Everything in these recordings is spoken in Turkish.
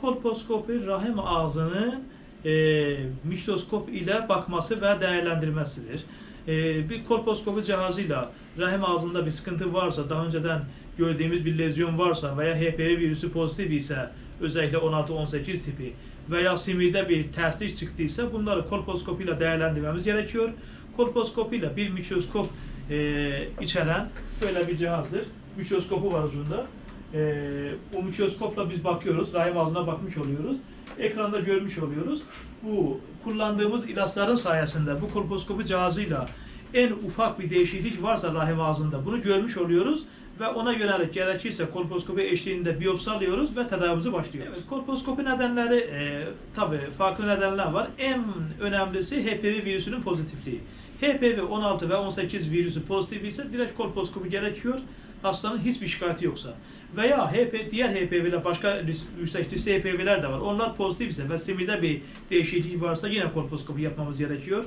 kolposkopi rahim ağzının e, mikroskop ile bakması ve değerlendirmesidir. E, bir kolposkopi cihazıyla rahim ağzında bir sıkıntı varsa, daha önceden gördüğümüz bir lezyon varsa veya HPV virüsü pozitif ise özellikle 16-18 tipi veya simirde bir terslik çıktıysa bunları kolposkopi ile değerlendirmemiz gerekiyor. Kolposkopi ile bir mikroskop e, içeren böyle bir cihazdır. Mikroskopu var ucunda. E, o mikroskopla biz bakıyoruz, rahim ağzına bakmış oluyoruz. Ekranda görmüş oluyoruz. Bu kullandığımız ilaçların sayesinde bu kolposkopi cihazıyla en ufak bir değişiklik varsa rahim ağzında bunu görmüş oluyoruz ve ona yönelik gerekirse kolposkopi eşliğinde biyopsi alıyoruz ve tedavimize başlıyoruz. Evet, kolposkopi nedenleri e, tabi farklı nedenler var. En önemlisi HPV virüsünün pozitifliği. HPV 16 ve 18 virüsü pozitif ise direkt kolposkopi gerekiyor. Hastanın hiçbir şikayeti yoksa. Veya HP, diğer HPV'ler, başka yüksek riskli HPV'ler de var. Onlar pozitif ise ve simide bir değişiklik varsa yine kolposkopi yapmamız gerekiyor.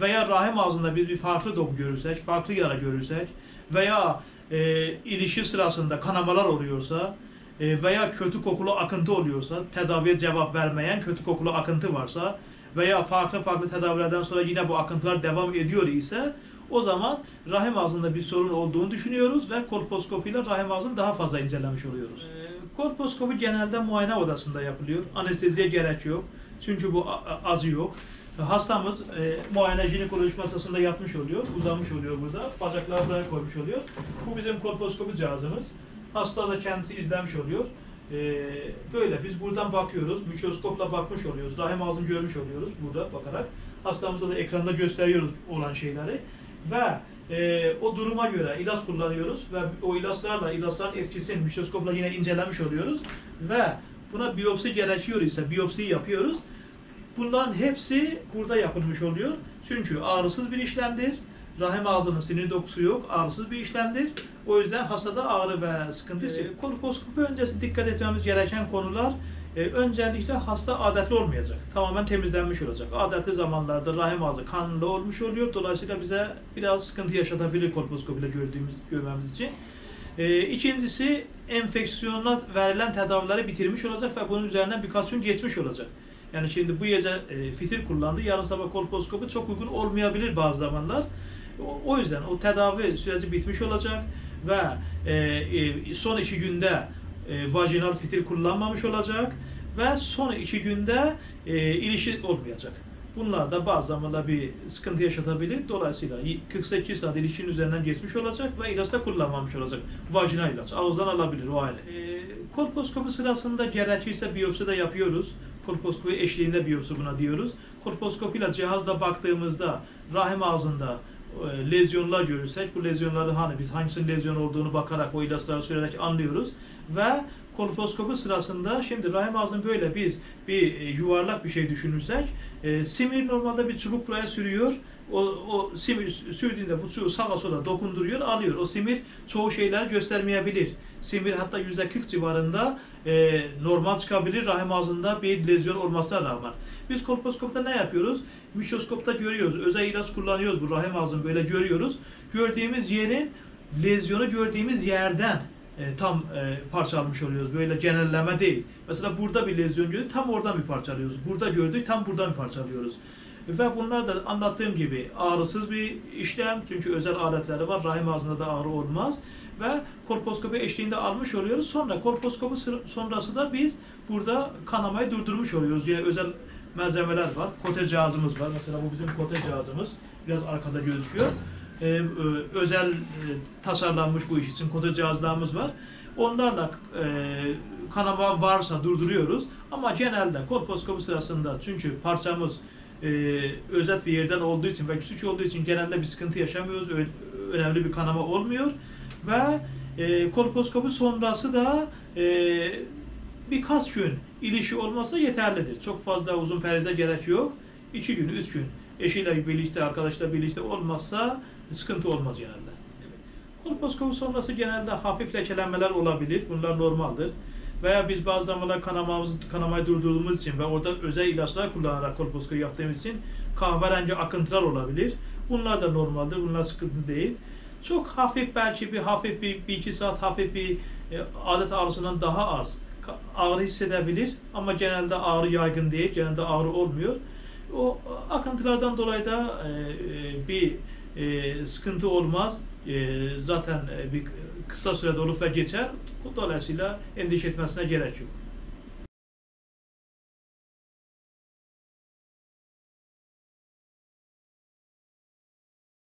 Veya rahim ağzında biz bir farklı doku görürsek, farklı yara görürsek veya e, ilişki sırasında kanamalar oluyorsa e, veya kötü kokulu akıntı oluyorsa, tedaviye cevap vermeyen kötü kokulu akıntı varsa veya farklı farklı tedavilerden sonra yine bu akıntılar devam ediyor ise o zaman rahim ağzında bir sorun olduğunu düşünüyoruz ve kolposkopiyle rahim ağzını daha fazla incelemiş oluyoruz. E, kolposkopi genelde muayene odasında yapılıyor. Anesteziye gerek yok. Çünkü bu a- a- acı yok. Hastamız e, muayene jinekoloji masasında yatmış oluyor, uzanmış oluyor burada. Bacakları buraya koymuş oluyor. Bu bizim kolposkopi cihazımız. Hasta da kendisi izlemiş oluyor. E, böyle biz buradan bakıyoruz, mikroskopla bakmış oluyoruz. Rahim ağzını görmüş oluyoruz burada bakarak. Hastamıza da ekranda gösteriyoruz olan şeyleri. Ve e, o duruma göre ilaç kullanıyoruz ve o ilaçlarla ilaçların etkisini mikroskopla yine incelemiş oluyoruz. Ve buna biyopsi gerekiyor ise biyopsiyi yapıyoruz. Bunların hepsi burada yapılmış oluyor. Çünkü ağrısız bir işlemdir. Rahim ağzının sinir dokusu yok. Ağrısız bir işlemdir. O yüzden hastada ağrı ve sıkıntı ee, Kolposkopi öncesi dikkat etmemiz gereken konular e, öncelikle hasta adetli olmayacak. Tamamen temizlenmiş olacak. Adetli zamanlarda rahim ağzı kanlı olmuş oluyor. Dolayısıyla bize biraz sıkıntı yaşatabilir kolposkopiyle gördüğümüz görmemiz için. E, ikincisi enfeksiyona verilen tedavileri bitirmiş olacak ve bunun üzerinden birkaç gün geçmiş olacak. Yani şimdi bu gece e, fitil kullandı, yarın sabah kolposkopi çok uygun olmayabilir bazı zamanlar. O, yüzden o tedavi süreci bitmiş olacak ve e, son iki günde e, vajinal fitil kullanmamış olacak ve son iki günde e, ilişki olmayacak. Bunlar da bazı zamanlar bir sıkıntı yaşatabilir. Dolayısıyla 48 saat ilişkinin üzerinden geçmiş olacak ve ilaç da kullanmamış olacak. Vajinal ilaç. Ağızdan alabilir o aile. E, kolposkopi sırasında gerekirse biyopsi de yapıyoruz. Kolposkopi eşliğinde biyopsi buna diyoruz. Kolposkopiyle cihazla baktığımızda rahim ağzında e, lezyonlar görürsek bu lezyonları hani biz hangisinin lezyon olduğunu bakarak o ilaçları sürerek anlıyoruz. Ve kolposkopi sırasında şimdi rahim ağzını böyle biz bir e, yuvarlak bir şey düşünürsek e, simir normalde bir çubuk buraya sürüyor. O, o simir sürdüğünde bu çubuğu sağa sola dokunduruyor, alıyor. O simir çoğu şeyler göstermeyebilir. Simir hatta yüzde 40 civarında e, normal çıkabilir rahim ağzında bir lezyon olmasına rağmen. Biz kolposkopta ne yapıyoruz? Mikroskopta görüyoruz. Özel ilaç kullanıyoruz bu rahim ağzını böyle görüyoruz. Gördüğümüz yerin lezyonu gördüğümz yerden e, tam e, parçalamış oluyoruz. Böyle genelleme değil. Mesela burada bir lezyon gördük, tam oradan bir parçalıyoruz. Burada gördük, tam buradan bir parçalıyoruz. Ve bunlar da anlattığım gibi ağrısız bir işlem. Çünkü özel aletleri var. Rahim ağzında da ağrı olmaz. Ve kolposkopi eşliğinde almış oluyoruz. Sonra kolposkopi sonrası da biz burada kanamayı durdurmuş oluyoruz. Yine özel malzemeler var. Kote cihazımız var. Mesela bu bizim kote cihazımız. Biraz arkada gözüküyor. Ee, e, özel e, tasarlanmış bu iş için kote cihazlarımız var. Onlarla e, kanama varsa durduruyoruz. Ama genelde kolposkopi sırasında çünkü parçamız e, özet bir yerden olduğu için ve küçük olduğu için genelde bir sıkıntı yaşamıyoruz. Ö- önemli bir kanama olmuyor. Ve e, kolposkopi sonrası da e, birkaç gün ilişki olmasa yeterlidir. Çok fazla uzun perize gerek yok. İki gün, üç gün eşiyle birlikte, arkadaşla birlikte olmazsa sıkıntı olmaz genelde. Kolposkopi sonrası genelde hafif lekelenmeler olabilir. Bunlar normaldir. Veya biz bazı zamanlar kanamamızı, kanamayı durdurduğumuz için ve orada özel ilaçlar kullanarak kolposkopi yaptığımız için kahverengi akıntılar olabilir. Bunlar da normaldir. Bunlar sıkıntı değil. Çok hafif belki bir hafif bir, bir iki saat hafif bir e, adet ağrısından daha az ağrı hissedebilir ama genelde ağrı yaygın değil, genelde ağrı olmuyor. O akıntılardan dolayı da e, e, bir e, sıkıntı olmaz. E, zaten e, bir kısa sürede olur ve geçer. Dolayısıyla endişe etmesine gerek yok.